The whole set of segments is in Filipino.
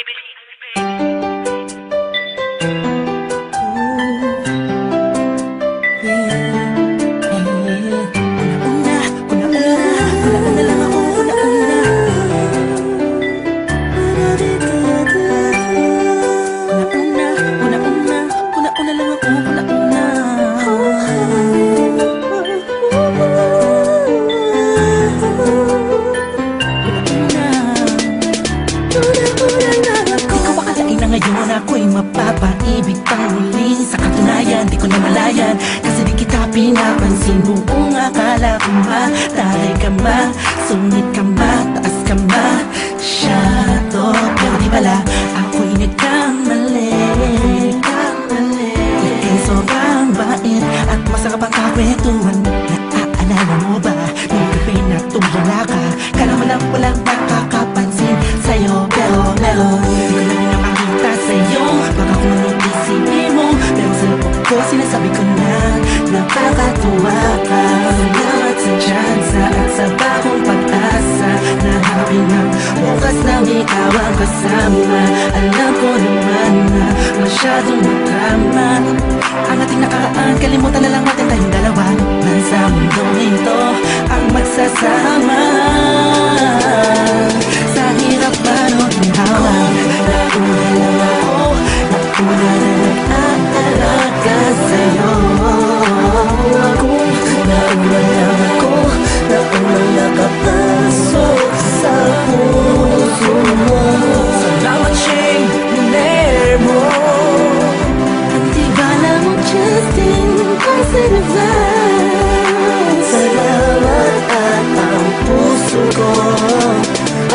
Ikaw ako'y mapapaibig pang muli Sa katunayan, di ko na malayan. Kasi di kita pinapansin Buong akala ko mataray ka ma Sungit ka ma, taas ka ma. Shadow, pero di pala Ako'y nagkamali Ika'y sobrang bait At masarap ang kakwentuhan. Naaalala mo ba Nung gabi na tumula ka? Kala mo lang walang masyadong madrama Ang ating nakaraan Kalimutan na lang natin tayong dalawa. Nasa mundong ito Ang magsasama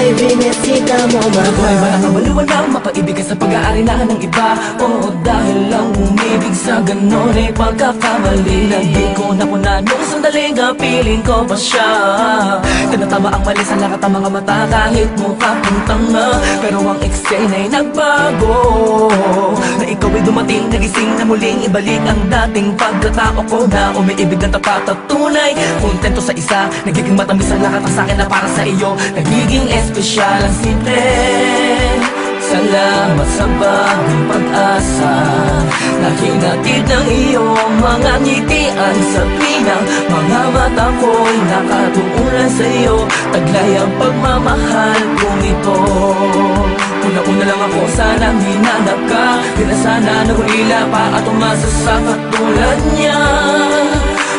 Ay binesita mo Ako'y mahal walang kabaliwanang mapaibig ka sa pag-aari na ng iba. Oo dahil lang umibig sa ganon ay pagkakamali Na di ko napuna. Nung sandaling piling ko pa siya? Tinatama ang mali sa lahat ng mga mata kahit mukha kong tanga. Pero ang eksena ay nagbago. Na ikaw ay dumating, nagising na muling ibalik ang dating pagkatao ko. Na umiibig ng tapat at sa isa, nagiging matamis ang lahat ang sakin na para sa iyo. Nagiging espesyal ang simple Salamat sa bagong pag-asa Na hinatid ng iyong mga ngitian Sa pinang mga mata ko'y nakatuunan sa iyo. Taglay ang pagmamahal kong ito. Una-una lang ako sana hinanap ka. Di na sana nahulila pa at umasa sa katulad niya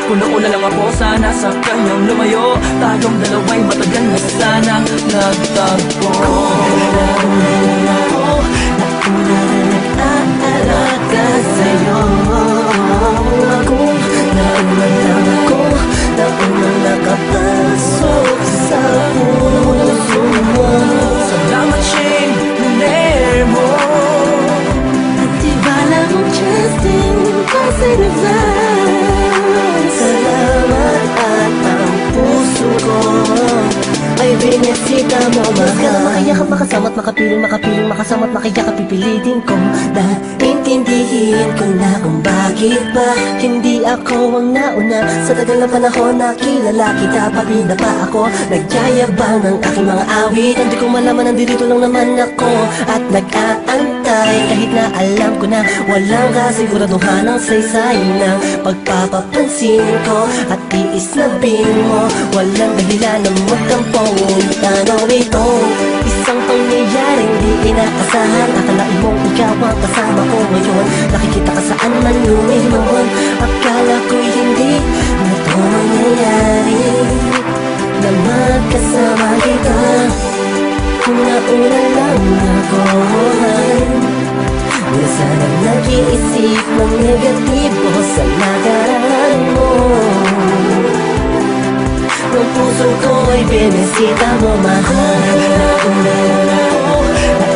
Una-una lang ako sana sa kanyang lumayo. Tayong dalawa'y matagal na sana nagtagpo. Ako Nauna na ay binesita mo mahal Ka na makayakap, makasama't makapiling, makapiling, makasama't makayakap Pipilitin ko. Na intindihin ko na kung bakit ba Hindi ako ang nauna. Sa tagal na panahon na kilala kita Pati na pa ako. Nagyayabang ng aking mga awit. Hindi ko malaman nandito lang naman ako. At nag-aantay Kahit na alam ko na Walang kasiguraduhan ang saysay ng Pagpapapansin ko. At tiis na bin mo Walang dahilan na magtampong Tanong ito Isang pangyayaring di inaasahan Akalain mong ikaw ang kasama ko ngayon. Nakikita ka saan man luminon Akala ko'y hindi na to mangyayari. Na magkasama kita. Kung nauna lang ako Na sana nag-iisip ng negatibo sa nakaraan mo. Ang puso ko'y binisita mo mahal